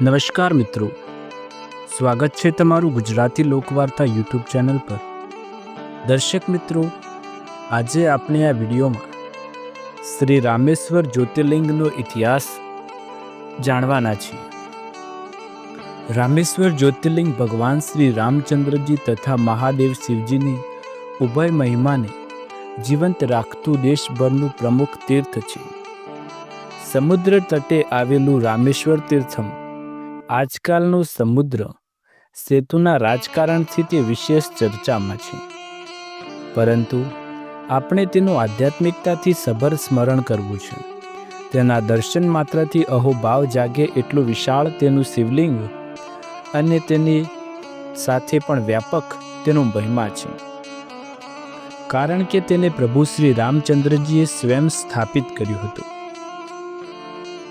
નમસ્કાર મિત્રો. સ્વાગત છે તમારું ગુજરાતી લોકવાર્તા યુટ્યુબ ચેનલ પર. દર્શક મિત્રો, આજે આપણે આ વિડીયોમાં શ્રી રામેશ્વર જ્યોતિર્લિંગનો ઇતિહાસ જાણવાના છીએ. રામેશ્વર જ્યોતિર્લિંગ ભગવાન શ્રી રામચંદ્રજી તથા મહાદેવ શિવજીની ઉભય મહિમાને જીવંત રાખતું દેશભરનું પ્રમુખ તીર્થ છે. સમુદ્ર તટે આવેલું રામેશ્વર તીર્થમ આજકાલનું સમુદ્ર સેતુના રાજકારણથી તે વિશેષ ચર્ચામાં છે. પરંતુ આપણે તેનું આધ્યાત્મિકતાથી સભર સ્મરણ કરવું છે. તેના દર્શન માત્રથી અહોભાવ જાગે એટલું વિશાળ તેનું શિવલિંગ અને તેની સાથે પણ વ્યાપક તેનો મહિમા છે. કારણ કે તેને પ્રભુ શ્રી રામચંદ્રજીએ સ્વયં સ્થાપિત કર્યું હતું.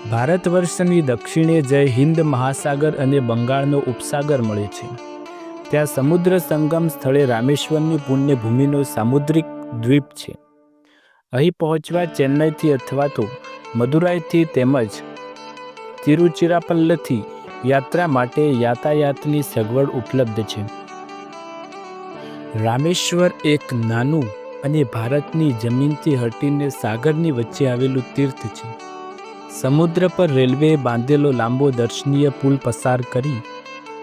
ભારત વર્ષની દક્ષિણે જય હિન્દ મહાસાગર અને બંગાળનો ઉપસાગર મળે છે. ત્યાં સમુદ્ર સંગમ સ્થળે રામેશ્વરની પુણ્યભૂમિનો સામુદ્રિક દ્વીપ છે. અહીં પહોંચવા ચેન્નઈથી અથવા તો મદુરાઈથી તેમજ તિરુચિરાપલ્લથી યાત્રા માટે યાતાયાતની સગવડ ઉપલબ્ધ છે. રામેશ્વર એક નાનું અને ભારતની જમીનથી હટીને સાગરની વચ્ચે આવેલું તીર્થ છે. સમુદ્ર પર રેલવેએ બાંધેલો લાંબો દર્શનીય પુલ પસાર કરી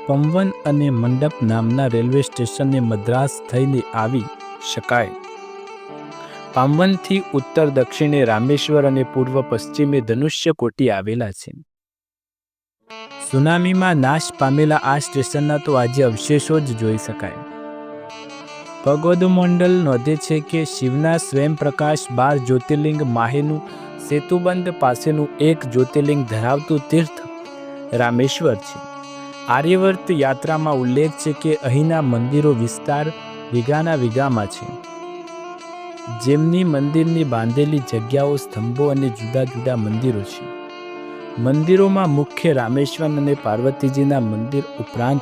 પંવન અને મંડપ નામના રેલવે સ્ટેશનને મદ્રાસ થઈને આવી શકાય. પામવનથી ઉત્તર દક્ષિણે રામેશ્વર અને પૂર્વ પશ્ચિમે ધનુષ્યકોટી આવેલા છે. સુનામીમાં નાશ પામેલા આ સ્ટેશનના તો આજે અવશેષો જ જોઈ શકાય. ભગવદ મંડળ નોંધે છે કે શિવના સ્વયં પ્રકાશ બાર જ્યોતિર્લિંગ માહેનું સેતુબંધ પાસેનું એક જ્યોતિર્લિંગ ધરાવતું તીર્થ રામેશ્વર છે. આર્યવર્ત યાત્રામાં ઉલ્લેખ છે કે અહીંના મંદિરો વિસ્તાર વીઘાના વીઘામાં છે. જેમની મંદિરની બાંધેલી જગ્યાઓ સ્તંભો અને જુદા જુદા મંદિરો છે. મંદિરોમાં મુખ્ય રામેશ્વર અને પાર્વતીજીના મંદિર ઉપરાંત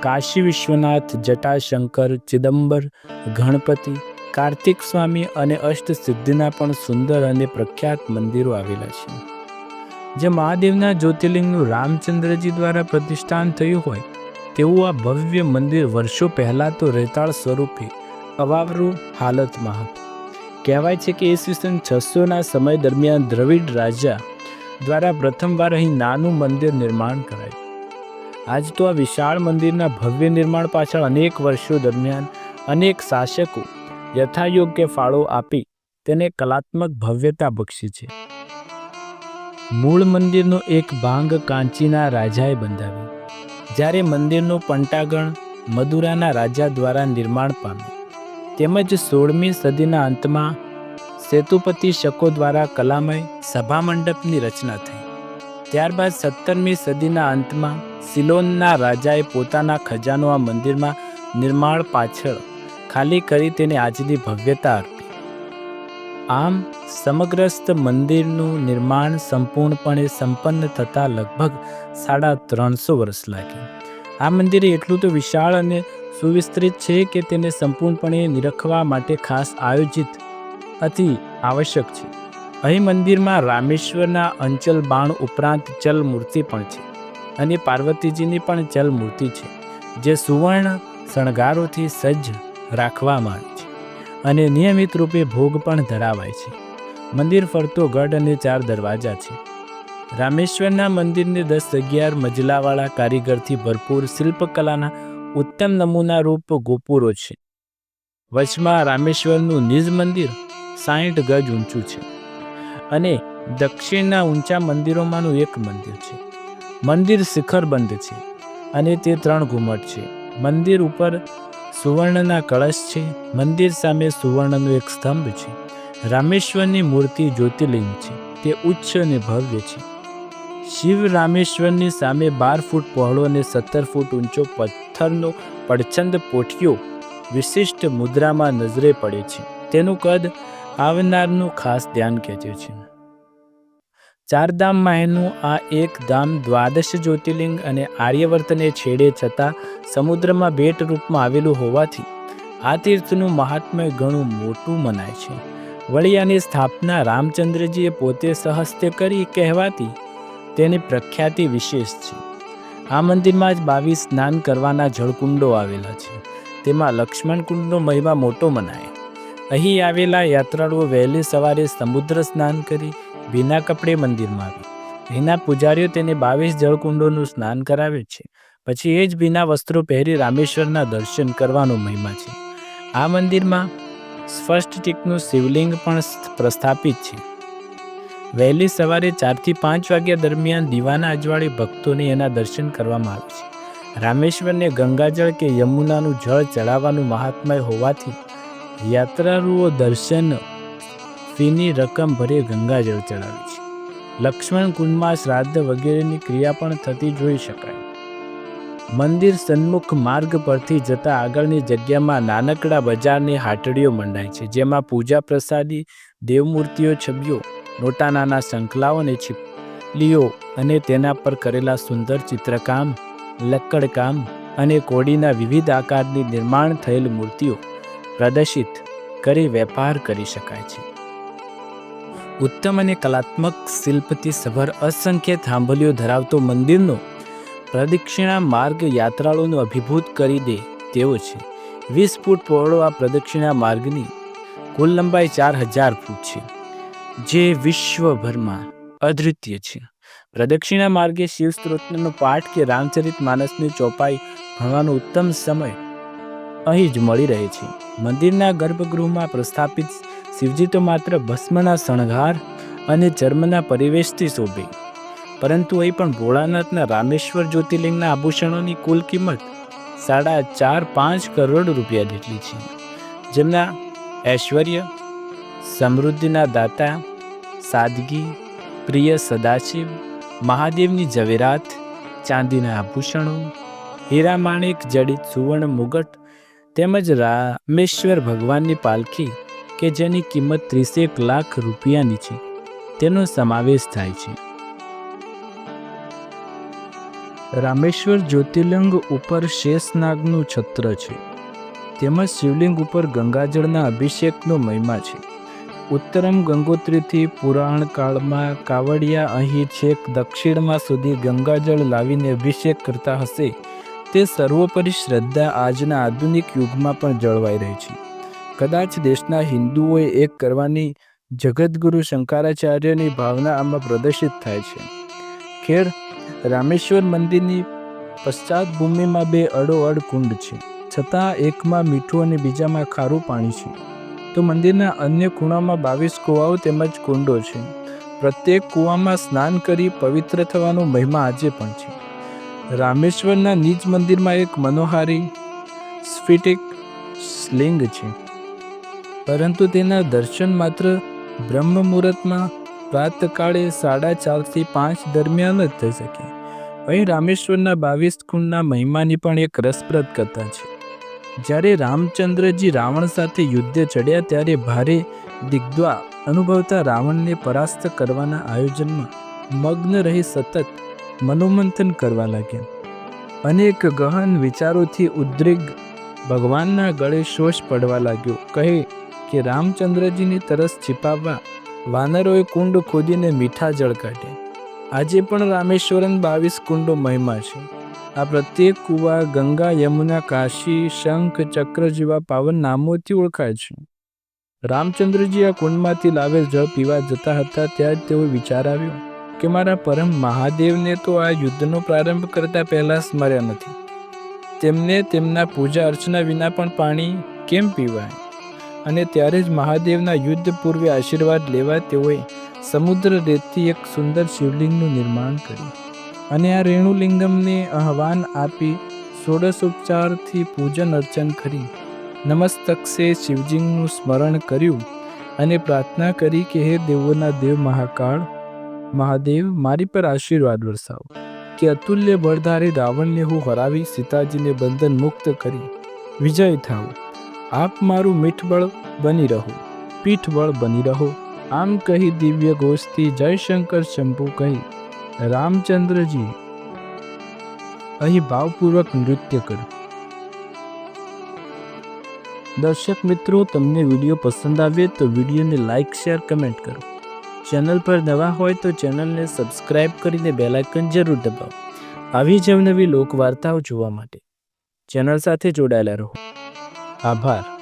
કાશી વિશ્વનાથ, જટાશંકર, ચિદમ્બર, ગણપતિ કાર્તિક સ્વામી અને અષ્ટ સિદ્ધિના પણ સુંદર અને પ્રખ્યાત મંદિરો આવેલા છે. જે મહાદેવના જ્યોતિર્લિંગનું રામચંદ્રજી દ્વારા પ્રતિષ્ઠાન થયું હોય, તેવું આ ભવ્ય મંદિર વર્ષો પહેલાં તો રેતાળ સ્વરૂપે અવાવરૂ હાલતમાં હતું. કહેવાય છે કે ઈસવીસન છસોના સમય દરમિયાન દ્રવિડ રાજા દ્વારા પ્રથમવાર અહીં નાનું મંદિર નિર્માણ કરાયું. આજ તો આ વિશાળ મંદિરના ભવ્ય નિર્માણ પાછળ અનેક વર્ષો દરમિયાન અનેક શાસકો યથાયોગ્ય ફાળો આપી તેને કલાત્મક ભવ્યતા બક્ષી છે. મૂળ મંદિરનો એક ભાંગ કાંચીના રાજાએ બંધાવ્યો. જ્યારે મંદિરનો પંટાગણ મદુરાના રાજા દ્વારા નિર્માણ પામ્યું. તેમજ સોળમી સદીના અંતમાં સેતુપતિ શકો દ્વારા કલામય સભા મંડપની રચના થઈ. ત્યારબાદ સત્તરમી સદીના અંતમાં સિલોનના રાજાએ પોતાના ખજાનો આ મંદિરમાં નિર્માણ પાછળ ખાલી કરી તેને આજની ભવ્યતા આપી. આમ સમગ્રસ્ત મંદિરનું નિર્માણ સંપૂર્ણપણે સંપન્ન થતાં લગભગ સાડા ત્રણસો વર્ષ લાગ્યું. આ મંદિર એટલું તો વિશાળ અને સુવિસ્તૃત છે કે તેને સંપૂર્ણપણે નિરખવા માટે ખાસ આયોજિત અતિ આવશ્યક છે. અહીં મંદિરમાં રામેશ્વરના અંચલ બાણ ઉપરાંત ચલ મૂર્તિ પણ છે અને પાર્વતીજીની પણ ચલ મૂર્તિ છે, જે સુવર્ણ શણગારોથી સજ્જ રાખવામાં આવે છે. અને નિયમિત રૂપે ભોગ પણ ધરાવાય છે. મંદિર ફરતો ગઢ અને ચાર દરવાજા છે. રામેશ્વરના મંદિરને દસ અગિયાર મજલાવાળા કારીગરથી ભરપૂર શિલ્પકલાના ઉત્તમ નમૂના રૂપ ગોપુરો છે. વચમાં રામેશ્વરનું નિજ મંદિર સાહીઠ ગજ ઊંચું છે. અને દક્ષિણના ઊંચા મંદિરોમાંનું એક મંદિર છે. મંદિર શિખરબંધ છે. અને તે ત્રણ ઘુમટ છે. મંદિર ઉપર સુવર્ણના કળશ છે. મંદિર સામે સુવર્ણનો એક સ્તંભ છે. રામેશ્વરની મૂર્તિ જ્યોતિર્લિંગ છે. તે ઉચ્ચ અને ભવ્ય છે. શિવ રામેશ્વરની સામે બાર ફૂટ પહોળો અને સત્તર ફૂટ ઊંચો પથ્થરનો પડછંદ પોઠિયો વિશિષ્ટ મુદ્રામાં નજરે પડે છે. તેનું કદ આવનારનું ખાસ ધ્યાન ખેંચે છે. ચારધામમાં એનું આ એક ધામ દ્વાદશ જ્યોતિર્લિંગ અને આર્યવર્તને છેડે છતાં સમુદ્રમાં ભેટ રૂપમાં આવેલું હોવાથી આ તીર્થનું મહાત્મ્ય ઘણું મોટું મનાય છે. વળી આની સ્થાપના રામચંદ્રજીએ પોતે સહસ્તે કરી કહેવાતી તેની પ્રખ્યાતિ વિશેષ છે. આ મંદિરમાં જ બાવીસ સ્નાન કરવાના જળકુંડો આવેલા છે. તેમાં લક્ષ્મણ કુંડનો મહિમા મોટો મનાય. અહીં આવેલા યાત્રાળુઓ વહેલી સવારે સમુદ્ર સ્નાન કરી ભીના કપડે મંદિરમાં આવી. ભીના પૂજારીઓ તેને બાવીસ જળકુંડોનું સ્નાન કરાવે છે. પછી એ જ ભીના વસ્ત્રો પહેરી રામેશ્વરના દર્શન કરવાનો મહિમા છે. આ મંદિરમાં સ્પષ્ટ ટીકનું શિવલિંગ પણ પ્રસ્થાપિત છે. વહેલી સવારે ચારથી પાંચ વાગ્યા દરમિયાન દીવાના અજવાળે ભક્તોને એના દર્શન કરવામાં આવે છે. રામેશ્વરને ગંગાજળ કે યમુનાનું જળ ચડાવવાનું મહાત્મય હોવાથી યાત્રાળુઓ દર્શન ફીની રકમ ભરે ગંગાજળ ચડાવે છે. લક્ષ્મણ કુંડમાં શ્રાદ્ધ વગેરેની ક્રિયા પણ થતી જોઈ શકાય. મંદિર સન્મુખ માર્ગ પરથી જતા આગળની જગ્યામાં નાનકડા બજારની હાટડીઓ મંડાય છે, જેમાં પૂજા પ્રસાદી, દેવમૂર્તિઓ છબીઓ, મોટા નાના શંખલાઓ અને છીપલીઓ અને તેના પર કરેલા સુંદર ચિત્રકામ, લક્કડકામ અને કોડીના વિવિધ આકારની નિર્માણ થયેલ મૂર્તિઓ પ્રદર્શિત કરી વેપાર કરી શકાય છે. ઉત્તમ અને કલાત્મક શિલ્પથી સભર અસંખ્ય થાંભલીઓ ધરાવતો મંદિરનો પ્રદક્ષિણા માર્ગ યાત્રાળુઓનું અભિભૂત કરી દે તેવો છે. વીસ ફૂટ પહોળો આ પ્રદક્ષિણા માર્ગની કુલ લંબાઈ ચાર હજાર ફૂટ છે, જે વિશ્વભરમાં અદ્વિતીય છે. પ્રદક્ષિણા માર્ગે શિવ સ્ત્રોતનો પાઠ કે રામચરિત માનસની ચોપાઈ ભણવાનો ઉત્તમ સમય અહીં જ મળી રહે છે. મંદિરના ગર્ભગૃહમાં પ્રસ્થાપિત શિવજી તો માત્ર ભસ્મના શણગાર અને ચર્મના પરિવેશથી શોભે. પરંતુ અહીં પણ ભોળાનાથના રામેશ્વર જ્યોતિર્લિંગના આભૂષણોની કુલ કિંમત સાડા ચાર પાંચ કરોડ રૂપિયા જેટલી છે. જેમના ઐશ્વર્ય, સમૃદ્ધિના દાતા, સાદગી, પ્રિય સદાશિવ, મહાદેવની ઝવેરાત, ચાંદીના આભૂષણો હીરા માણેક જડિત સુવર્ણ મુગટ તેમજ રામેશ્વર ભગવાનની પાલખી, કે જેની કિંમત ત્રીસેક લાખ રૂપિયાની છે, તેનો સમાવેશ થાય છે. રામેશ્વર જ્યોતિર્લિંગ ઉપર શેષનાગનું છત્ર છે. તેમજ શિવલિંગ ઉપર ગંગાજળના અભિષેકનો મહિમા છે. ઉત્તરમ ગંગોત્રીથી પુરાણ કાળમાં કાવડિયા અહીં છેક દક્ષિણમાં સુધી ગંગાજળ લાવીને અભિષેક કરતા હશે તે સર્વોપરી શ્રદ્ધા આજના આધુનિક યુગમાં પણ જળવાઈ રહી છે. કદાચ દેશના હિન્દુઓએ એક કરવાની જગતગુરુ શંકરાચાર્યની ભાવના આમાં પ્રદર્શિત થાય છે. ખેર રામેશ્વર મંદિરની પશ્ચાત ભૂમિમાં બે અડોઅડ કુંડ છે. છતાં એકમાં મીઠું અને બીજામાં ખારું પાણી છે. તો મંદિરના અન્ય ખૂણામાં બાવીસ કૂવાઓ તેમજ કુંડો છે. પ્રત્યેક કૂવામાં સ્નાન કરી પવિત્ર થવાનો મહિમા આજે પણ છે. રામેશ્વરના નીચ મંદિરમાં એક મનોહારી સ્ફિટિક સ્લિંગ છે. પરંતુ તેના દર્શન માત્ર બ્રહ્મ મુહૂર્તમાં પ્રાતકાળે સાડા ચારથી પાંચ દરમિયાન જ થઈ શકે. અહીં રામેશ્વરના બાવીસ કુંડના મહિમાની પણ એક રસપ્રદ કથા છે. જ્યારે રામચંદ્રજી રાવણ સાથે યુદ્ધ ચડ્યા ત્યારે ભારે દિગ્દ્વા અનુભવતા રાવણને પરાસ્ત કરવાના આયોજનમાં મગ્ન રહી સતત મનોમંથન કરવા લાગ્યા. અનેક ગહન વિચારોથી ઉદ્રિગ ભગવાનના ગળે શોષ પડવા લાગ્યો. કહે કે રામચંદ્રજીની તરસ છિપાવવા વાનરોએ કુંડ ખોદીને મીઠા જળ કાઢ્યા આજે પણ રામેશ્વરન બાવીસ કુંડો મહિમા છે. આ પ્રત્યેક કુવા ગંગા, યમુના, કાશી, શંખ, ચક્ર જેવા પાવન નામોથી ઓળખાય છે. રામચંદ્રજી આ કુંડમાંથી લાવેલ જળ પીવા જતા હતા, ત્યાં જ તેઓ વિચાર આવ્યો. કે મારા પરમ મહાદેવને તો આ યુદ્ધનો પ્રારંભ કરતા પહેલા સ્મર્યા નથી. તેમને તેમના પૂજા અર્ચના વિના પણ પાણી કેમ પીવાય? અને ત્યારે જ મહાદેવના યુદ્ધ પૂર્વે આશીર્વાદ લેવા તેઓએ સમુદ્ર રેતથી એક સુંદર શિવલિંગનું નિર્માણ કર્યું. અને આ રેણુલિંગમને આહવાન આપી ષોડશોપચારથી પૂજન અર્ચન કરી નમસ્તકસે શિવજીનું સ્મરણ કર્યું અને પ્રાર્થના કરી કે હે દેવોના દેવ મહાકાળ મહાદેવ, મારી પર આશીર્વાદ વરસાવો. કે અતુલ્ય બળધારી રાવણને હું હરાવી સીતાજીને બંધન મુક્ત કરી. વિજય થાઉં. આપ મારું મીઠબળ બની રહો. પીઠબળ બની રહો. આમ કહી દિવ્ય ગોષ્ઠી જયશંકર શંભુ કહી. રામચંદ્રજી, અહીં ભાવપૂર્વક નૃત્ય કર્યું દર્શક મિત્રો, તમને વીડિયો પસંદ આવે તો વિડીયોને લાઇક શેર, કમેન્ટ કરો. ચેનલ પર નવા હોય તો ચેનલને સબસ્ક્રાઇબ કરીને બેલાઇકન જરૂર દબાવો. આવી જ અવનવી લોકવાર્તાઓ જોવા માટે ચેનલ સાથે જોડાયેલા રહો. આભાર.